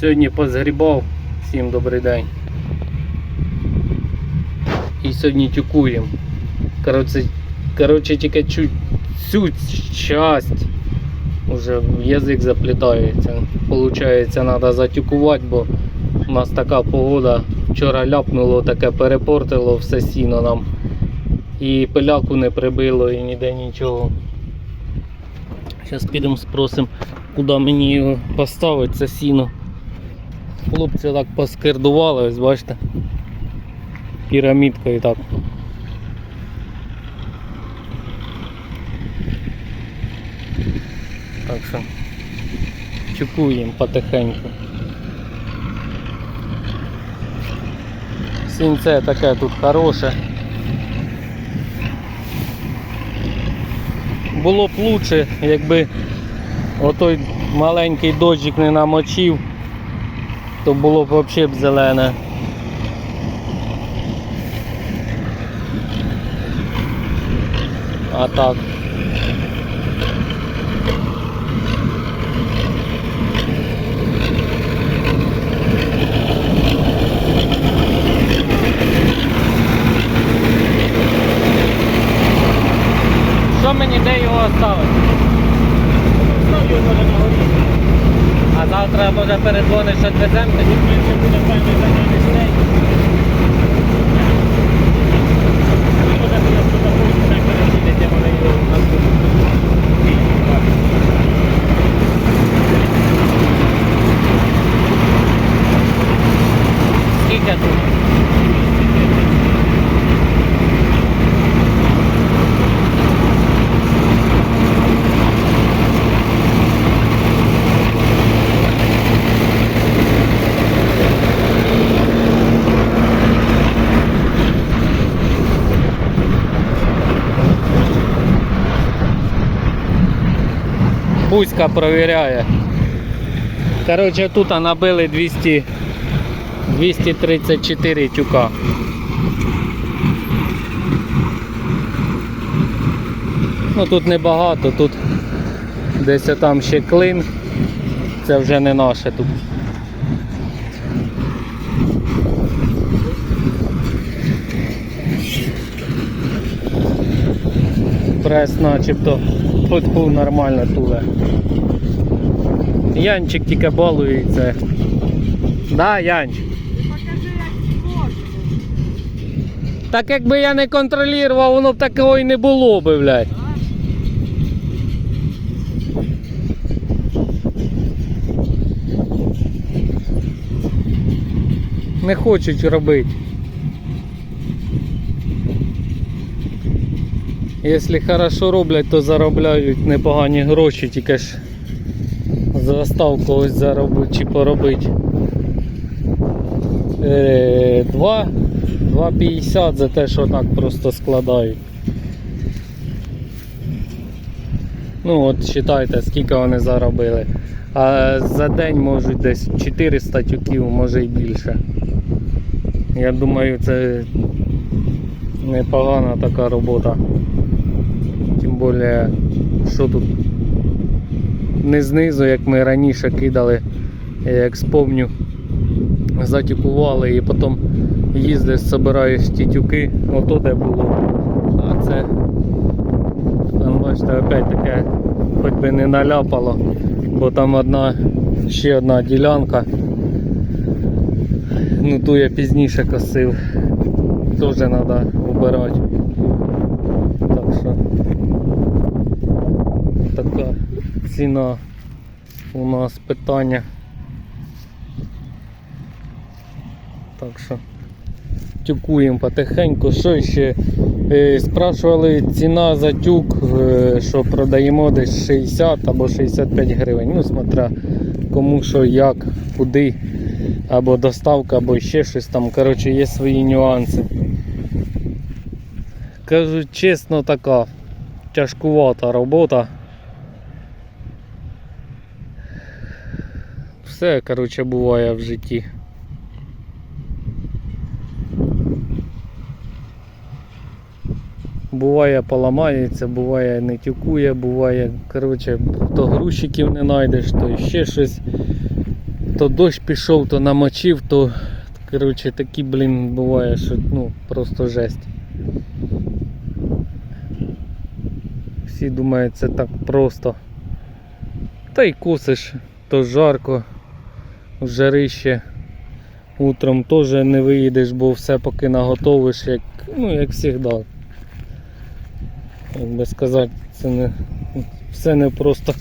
Сьогодні позгрібав. Всім добрий день. І сьогодні тюкуємо. Коротше, коротше тільки чуть цю часть уже язик заплітається. Получається, треба затюкувати, бо у нас така погода. Вчора ляпнуло, таке перепортило все сіно нам. І пиляку не прибило, і ніде нічого. Зараз підемо спросимо, куди мені його поставити, це сіно. Хлопці так поскердували, ось бачите. Пірамідкою так. Так що чекуємо потихеньку. Сінце таке тут хороше. Було б лучше, якби отой маленький дощик не намочив, то було б взагалі б зелене. А так. Що мені де його оставити? Став його може на горі. А завтра може передзвониш, що відвеземо тоді? Менше буде певний зайняний стей. Може буде спокійно, так пересидіти, може його наступити. Скільки тут? Пуська провіряє. Коротше, тут набили 200, 234 тюка. Ну тут небагато, тут десь там ще клин. Це вже не наше тут. Прес начебто футбол нормально туле. Янчик тільки балується. Да, Янчик? Покажи, як. Так якби я не контролював, воно б такого і не було би, блядь. Не хочуть робити. Якщо хорошо роблять, то заробляють непогані гроші, тільки ж заставку ось заробити чи поробити. Е, 2,50 за те, що так просто складають. Ну от вважайте, скільки вони заробили. А за день можуть десь 400 тюків, може і більше. Я думаю, це непогана така робота. Більше, що тут не знизу, як ми раніше кидали, як спомню, затюкували і потім їздиш, ті тюки, ото де було. А це, там бачите, опять таке, хоч би не наляпало, бо там одна, ще одна ділянка. Ну ту я пізніше косив. Теж треба вбирати. Так що така ціна у нас питання. Так що тюкуємо потихеньку. Що ще? Е, спрашували ціна за тюк, е, що продаємо десь 60 або 65 гривень. Ну, смотря кому що, як, куди, або доставка, або ще щось там. Коротше, є свої нюанси. Кажу чесно, така тяжкувата робота. Все, коротше, буває в житті. Буває поламається, буває не тюкує, буває, коротше, то грузчиків не знайдеш, то ще щось. то дощ пішов, то намочив, то коротше такі, блін, буває, що ну, просто жесть. Всі думають, це так просто. Та й косиш, то жарко, в жарище. Утром теж не виїдеш, бо все поки наготовиш, як, ну, як завжди. Як би сказати, це не все не просто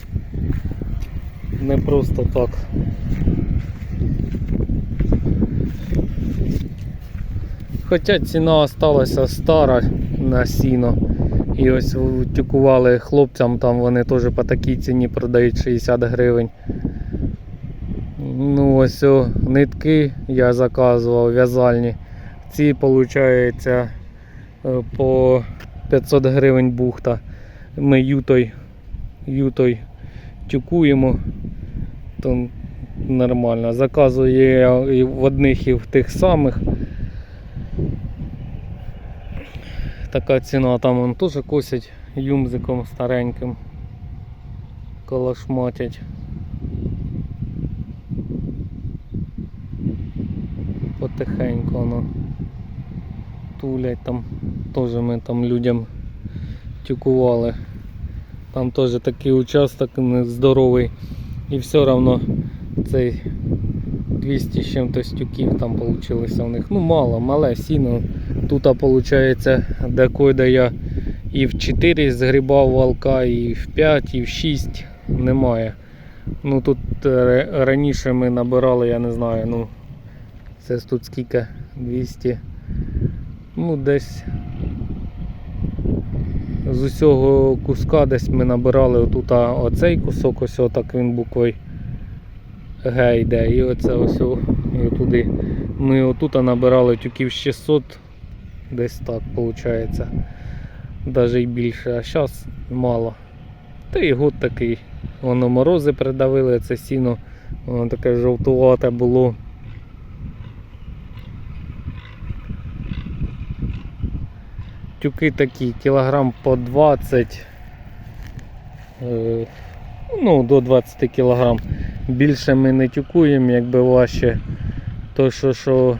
не просто так. Хоча ціна осталася стара на сіно. І ось тюкували хлопцям, там вони теж по такій ціні продають 60 гривень. Ну ось о, нитки я заказував в'язальні. Ці виходить по 500 гривень бухта. Ми ютой, ютой тюкуємо, то нормально. Заказую я в одних і в тих самих. Така ціна, там вон теж косять юмзиком стареньким. Колошматять. Потихеньку воно тулять там. Теж ми там людям тюкували. Там теж такий участок здоровий. І все одно цей 200 з чим-то стюків там вийшло у них. Ну мало, мале сіно. Тут виходить, де я і в 4 згрібав валка, і в 5, і в 6 немає. Ну тут е, раніше ми набирали, я не знаю, ну це тут скільки 200. Ну десь з усього куска десь ми набирали отут оцей кусок, ось отак він буквою Г йде. І оце ось і туди. Ми отут набирали тюків 600, десь так виходить. Навіть і більше, а зараз мало. Та і год такий. Воно морози придавили, це сіно, воно таке жовтувате було. Тюки такі, кілограм по 20, е, ну до 20 кілограм. Більше ми не тюкуємо, якби важче. То що, що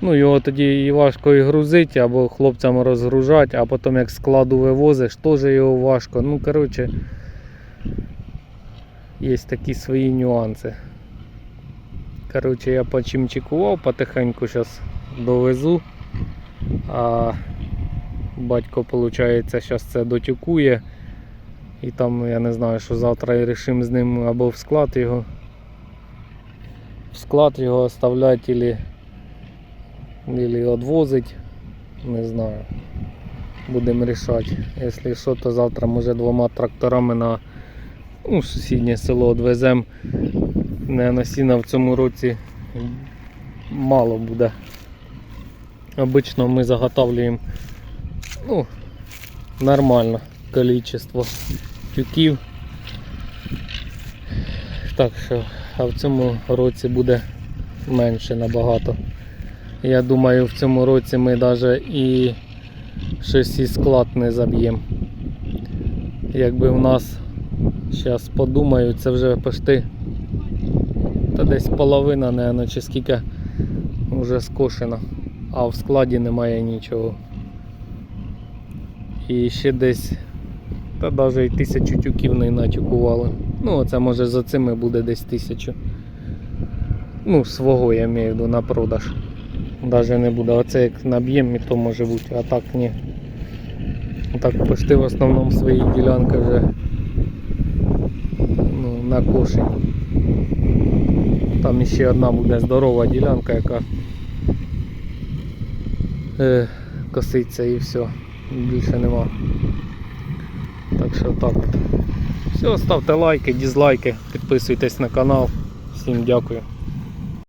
ну, його тоді і важко і грузити, або хлопцям розгружати, а потім як складу вивозиш, теж його важко. Ну, коротше, є такі свої нюанси. Коротше, я почимчикував, потихеньку зараз довезу. А батько, виходить, зараз це дотюкує. І там, я не знаю, що завтра рішимо з ним або в склад його. В склад його оставляти или, или відвозить. Не знаю. Будемо рішати. Якщо що, то завтра може двома тракторами на ну, сусіднє село відвеземо. Не на сіна в цьому році мало буде. Обично ми заготовлюємо ну, нормально количество тюків. Так що, а в цьому році буде менше набагато. Я думаю, в цьому році ми навіть і щось і склад не заб'ємо. Якби в нас, зараз подумаю, це вже почти та десь половина, наверное, чи скільки вже скошено, а в складі немає нічого. І ще десь, та навіть тисячу тюків не натюкували. Ну, оце може за цими буде десь тисячу. Ну, свого я маю в виду на продаж. Навіть не буде. Оце як і то може бути, а так ні. Так почти в основному свої ділянки вже ну, на коші. Там ще одна буде здорова ділянка, яка е, коситься і все. Більше нема. Так що так. Все, ставте лайки, дізлайки, підписуйтесь на канал. Всім дякую.